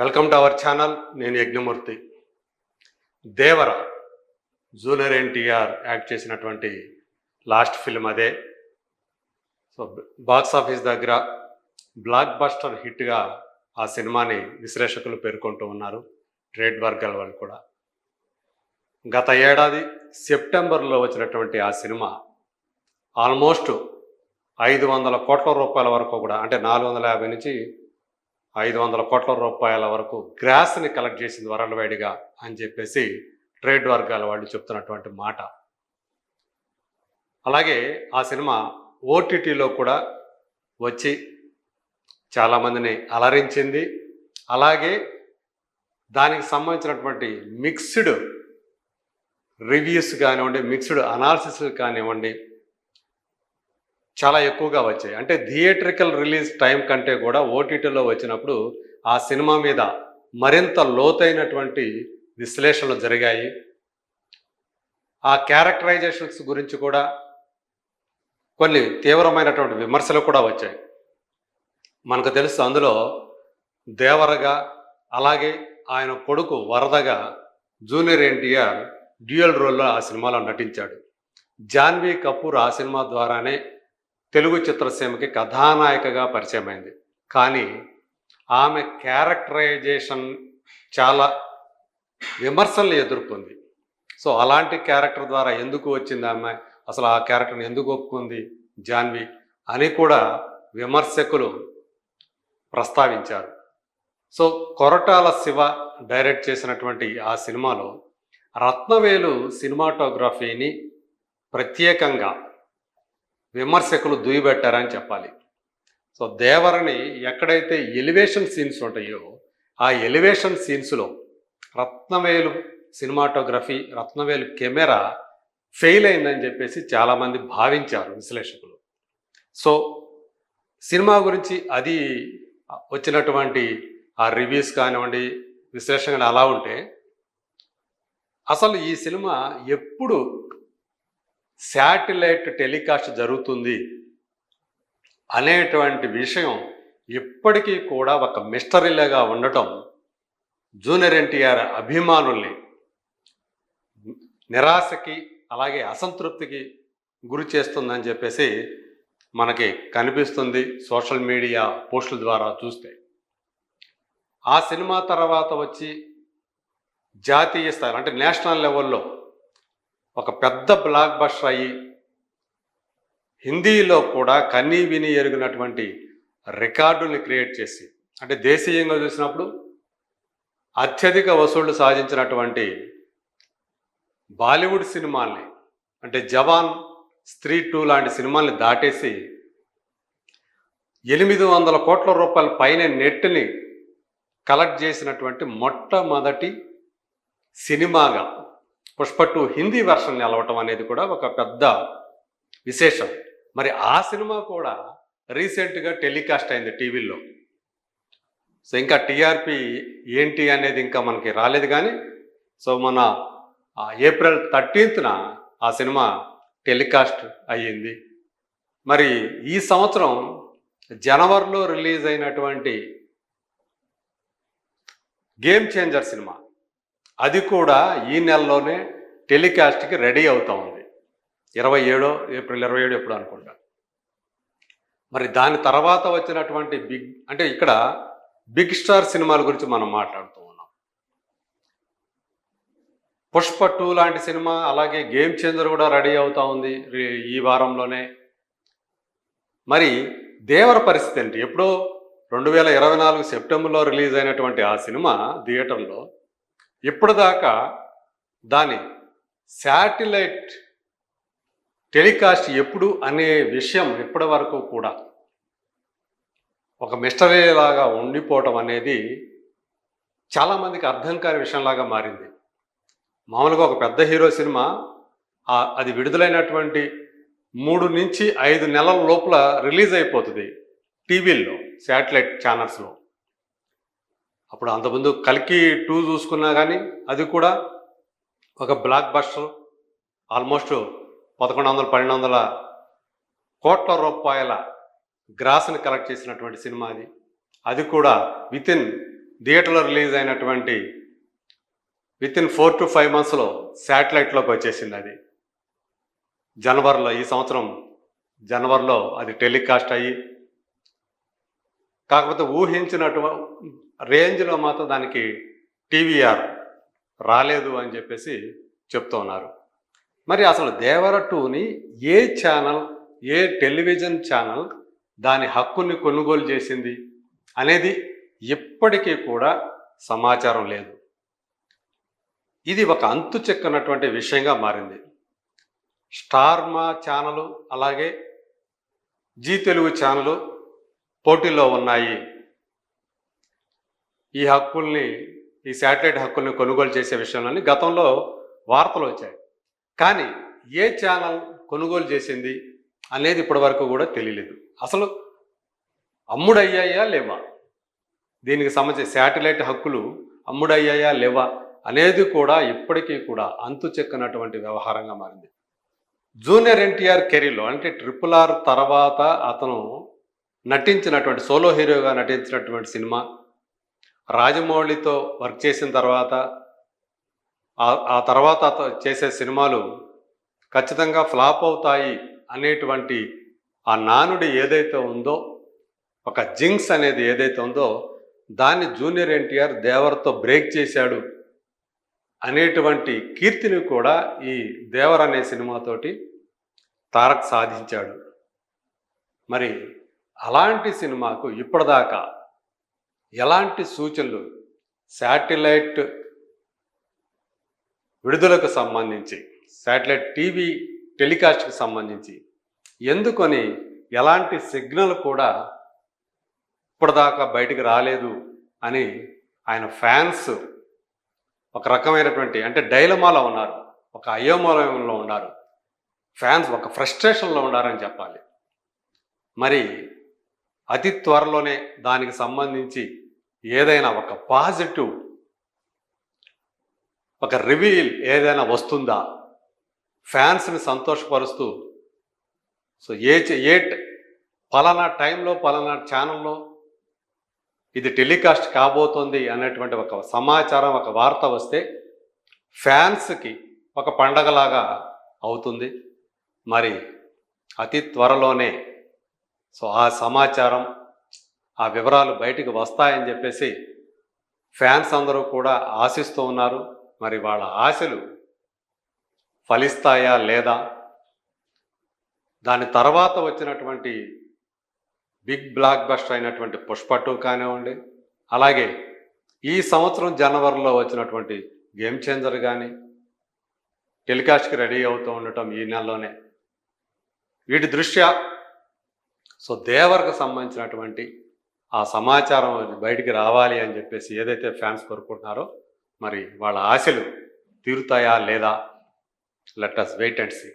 Welcome to our channel నేను Yagnamurthy. Devara junior NTR act చేసినటువంటి last film అదే. సో బాక్స్ ఆఫీస్ దగ్గర బ్లాక్ బస్టర్ హిట్గా ఆ సినిమాని విశ్లేషకులు పేర్కొంటూ ఉన్నారు ట్రేడ్ వర్గాల వాళ్ళు కూడా. గత ఏడాది సెప్టెంబర్లో వచ్చినటువంటి ఆ సినిమా ఆల్మోస్ట్ ఐదు వందల కోట్ల రూపాయల వరకు కూడా అంటే నాలుగు వందల యాభై నుంచి ఐదు వందల కోట్ల రూపాయల వరకు గ్రాస్ని కలెక్ట్ చేసింది వరల్డ్ వైడ్గా అని చెప్పేసి ట్రేడ్ వర్గాల వాళ్ళు చెప్తున్నటువంటి మాట. అలాగే ఆ సినిమా ఓటీటీలో కూడా వచ్చి చాలామందిని అలరించింది. అలాగే దానికి సంబంధించినటువంటి మిక్స్డ్ రివ్యూస్ కానివ్వండి మిక్స్డ్ అనాలిసిస్ కానివ్వండి చాలా ఎక్కువగా వచ్చాయి. అంటే థియేట్రికల్ రిలీజ్ టైం కంటే కూడా ఓటీటీలో వచ్చినప్పుడు ఆ సినిమా మీద మరింత లోతైనటువంటి విశ్లేషణలు జరిగాయి. ఆ క్యారెక్టరైజేషన్స్ గురించి కూడా కొన్ని తీవ్రమైనటువంటి విమర్శలు కూడా వచ్చాయి. మనకు తెలుసు అందులో దేవరగా అలాగే ఆయన కొడుకు వరదగా జూనియర్ ఎన్టీఆర్ డ్యూయల్ రోల్లో ఆ సినిమాలో నటించాడు. జాన్వీ కపూర్ ఆ సినిమా ద్వారానే తెలుగు చిత్రసీమకి కథానాయికగా పరిచయమైంది. కానీ ఆమె క్యారెక్టరైజేషన్ చాలా విమర్శలు ఎదుర్కొంది. సో అలాంటి క్యారెక్టర్ ద్వారా ఎందుకు వచ్చింది ఆమె? అసలు ఆ క్యారెక్టర్ని ఎందుకు ఒప్పుకుంది జాన్వి అని కూడా విమర్శకులు ప్రస్తావించారు. సో కొరటాల శివ డైరెక్ట్ చేసినటువంటి ఆ సినిమాలో రత్నవేలు సినిమాటోగ్రఫీని ప్రత్యేకంగా విమర్శకులు దుయ్యబెట్టారని చెప్పాలి. సో దేవరని ఎక్కడైతే ఎలివేషన్ సీన్స్ ఉంటాయో ఆ elevation సీన్స్లో Rathnavelu cinematography Rathnavelu camera fail అయిందని చెప్పేసి చాలామంది భావించారు విశ్లేషకులు. సో సినిమా గురించి అది వచ్చినటువంటి ఆ రివ్యూస్ కానివ్వండి విశ్లేషణ అలా ఉంటే అసలు ఈ సినిమా ఎప్పుడు శాటిలైట్ టెలికాస్ట్ జరుగుతుంది అనేటువంటి విషయం ఇప్పటికీ కూడా ఒక మిస్టరీలాగా ఉండటం జూనియర్ ఎన్టీఆర్ అభిమానుల్ని నిరాశకి అలాగే అసంతృప్తికి గురి చేస్తుందని చెప్పేసి మనకి కనిపిస్తుంది సోషల్ మీడియా పోస్టుల ద్వారా చూస్తే. ఆ సినిమా తర్వాత వచ్చి జాతీయ స్థాయి అంటే నేషనల్ లెవెల్లో ఒక పెద్ద బ్లాక్ బస్టర్ అయ్యి హిందీలో కూడా కన్నీ విని ఎరిగినటువంటి రికార్డుని క్రియేట్ చేసి అంటే దేశీయంగా చూసినప్పుడు అత్యధిక వసూళ్ళు సాధించినటువంటి బాలీవుడ్ సినిమాల్ని అంటే జవాన్ స్త్రీ టూ లాంటి సినిమాల్ని దాటేసి ఎనిమిది వందల కోట్ల రూపాయల పైన నెట్ని కలెక్ట్ చేసినటువంటి మొట్టమొదటి సినిమాగా పుష్ప టూ హిందీ వెర్షన్ నిలవటం అనేది కూడా ఒక పెద్ద విశేషం. మరి ఆ సినిమా కూడా రీసెంట్గా టెలికాస్ట్ అయింది టీవీలో సో ఇంకా టీఆర్పి ఏంటి అనేది ఇంకా మనకి రాలేదు కానీ సో మన ఏప్రిల్ థర్టీన్త్న ఆ సినిమా టెలికాస్ట్ అయ్యింది. మరి ఈ సంవత్సరం జనవరిలో రిలీజ్ అయినటువంటి గేమ్ చేంజర్ సినిమా. అది కూడా ఈ నెలలోనే టెలికాస్ట్కి రెడీ అవుతా ఉంది. ఇరవై ఏడో ఏప్రిల్ ఇరవై ఏడు ఎప్పుడు అనుకుంటా. మరి దాని తర్వాత వచ్చినటువంటి బిగ్ అంటే ఇక్కడ బిగ్ స్టార్ సినిమాల గురించి మనం మాట్లాడుతూ ఉన్నాం. పుష్ప టూ లాంటి సినిమా అలాగే గేమ్ చేంజర్ కూడా రెడీ అవుతా ఉంది ఈ వారంలోనే. మరి దేవర పరిస్థితి ఏంటి? ఎప్పుడో రెండు వేల ఇరవై నాలుగు సెప్టెంబర్లో రిలీజ్ అయినటువంటి ఆ సినిమా థియేటర్లో ఇప్పటిదాకా దాని శాటిలైట్ టెలికాస్ట్ ఎప్పుడు అనే విషయం ఇప్పటి వరకు కూడా ఒక మిస్టరీ లాగా ఉండిపోవటం అనేది చాలామందికి అర్థం కాని విషయంలాగా మారింది. మామూలుగా ఒక పెద్ద హీరో సినిమా అది విడుదలైనటువంటి మూడు నుంచి ఐదు నెలల లోపల రిలీజ్ అయిపోతుంది టీవీల్లో శాటిలైట్ ఛానల్స్లో. అప్పుడు అంతకుముందు కలికి టూ చూసుకున్నా కానీ అది కూడా ఒక బ్లాక్ బస్టర్. ఆల్మోస్ట్ పదకొండు వందల పన్నెండు వందల కోట్ల రూపాయల గ్రాస్ని కలెక్ట్ చేసినటువంటి సినిమా అది. అది కూడా విత్ ఇన్ థియేటర్లో రిలీజ్ అయినటువంటి within four to five మంత్స్లో శాటిలైట్లోకి వచ్చేసింది అది. జనవరిలో ఈ సంవత్సరం జనవరిలో అది టెలికాస్ట్ అయ్యి కాకపోతే ఊహించినటు రేంజ్లో మాత్రం దానికి టీవీఆర్ రాలేదు అని చెప్పేసి చెప్తున్నారు మరి అసలు దేవర టూని ఏ ఛానల్ ఏ టెలివిజన్ ఛానల్ దాని హక్కుని కొనుగోలు చేసింది అనేది ఇప్పటికీ కూడా సమాచారం లేదు. ఇది ఒక అంతు చెక్కనటువంటి విషయంగా మారింది. స్టార్మా ఛానలు అలాగే జీ తెలుగు ఛానలు పోటీలో ఉన్నాయి. ఈ హక్కుల్ని ఈ శాటిలైట్ హక్కుల్ని కొనుగోలు చేసే విషయంలోని గతంలో వార్తలు వచ్చాయి. కానీ ఏ ఛానల్ కొనుగోలు చేసింది అనేది ఇప్పటివరకు కూడా తెలియలేదు. అసలు అమ్ముడయ్యాయా లేవా? దీనికి సంబంధించి శాటిలైట్ హక్కులు అమ్ముడయ్యాయా లేవా అనేది కూడా ఇప్పటికీ కూడా అంతు చెక్కనటువంటి వ్యవహారంగా మారింది. జూనియర్ ఎన్టీఆర్ కెరీర్లో అంటే ట్రిపుల్ ఆర్ తర్వాత అతను నటించినటువంటి సోలో హీరోగా నటించినటువంటి సినిమా. రాజమౌళితో వర్క్ చేసిన తర్వాత ఆ- తర్వాత చేసే సినిమాలు ఖచ్చితంగా ఫ్లాప్ అవుతాయి అనేటువంటి ఆ నానుడి ఏదైతే ఉందో ఒక జింక్స్ అనేది ఏదైతే ఉందో దాన్ని జూనియర్ ఎన్టీఆర్ దేవర్తో బ్రేక్ చేశాడు అనేటువంటి కీర్తిని కూడా ఈ దేవర్ అనే సినిమాతోటి తారక్ సాధించాడు. మరి అలాంటి సినిమాకు ఇప్పటిదాకా ఎలాంటి సూచనలు శాటిలైట్ విడుదలకు సంబంధించి శాటిలైట్ టీవీ టెలికాస్ట్కి సంబంధించి ఎందుకని ఎలాంటి సిగ్నల్ కూడా ఇప్పటిదాకా బయటికి రాలేదు అని ఆయన ఫ్యాన్స్ ఒక రకమైనటువంటి అంటే డైలమాలో ఉన్నారు ఒక అయోమయంలో ఉన్నారు. ఫ్యాన్స్ ఒక ఫ్రస్ట్రేషన్లో ఉన్నారని చెప్పాలి. మరి అతి త్వరలోనే దానికి సంబంధించి ఏదైనా ఒక పాజిటివ్ ఒక రివీల్ ఏదైనా వస్తుందా? ఫ్యాన్స్ని సంతోషపరుస్తూ సో ఏ ఏ పలానా టైంలో పలానా ఛానల్లో ఇది టెలికాస్ట్ కాబోతోంది అనేటువంటి ఒక సమాచారం ఒక వార్త వస్తే ఫ్యాన్స్కి ఒక పండగలాగా అవుతుంది. మరి అతి త్వరలోనే సో ఆ సమాచారం ఆ వివరాలు బయటికి వస్తాయని చెప్పేసి ఫ్యాన్స్ అందరూ కూడా ఆశిస్తూ ఉన్నారు. మరి వాళ్ళ ఆశలు ఫలిస్తాయా లేదా? దాని తర్వాత వచ్చినటువంటి బిగ్ బ్లాక్ బస్టర్ అయినటువంటి పుష్ప టూ కానివ్వండి అలాగే ఈ సంవత్సరం జనవరిలో వచ్చినటువంటి గేమ్ చేంజర్ కానీ టెలికాస్ట్కి రెడీ అవుతూ ఉండటం ఈ నెలలోనే. వీటి దృష్ట్యా సో దేవర్కు సంబంధించినటువంటి ఆ సమాచారం బయటికి రావాలి అని చెప్పేసి ఏదైతే ఫ్యాన్స్ కోరుకుంటున్నారో మరి వాళ్ళ ఆశలు తీరుతాయా లేదా? Let us wait and see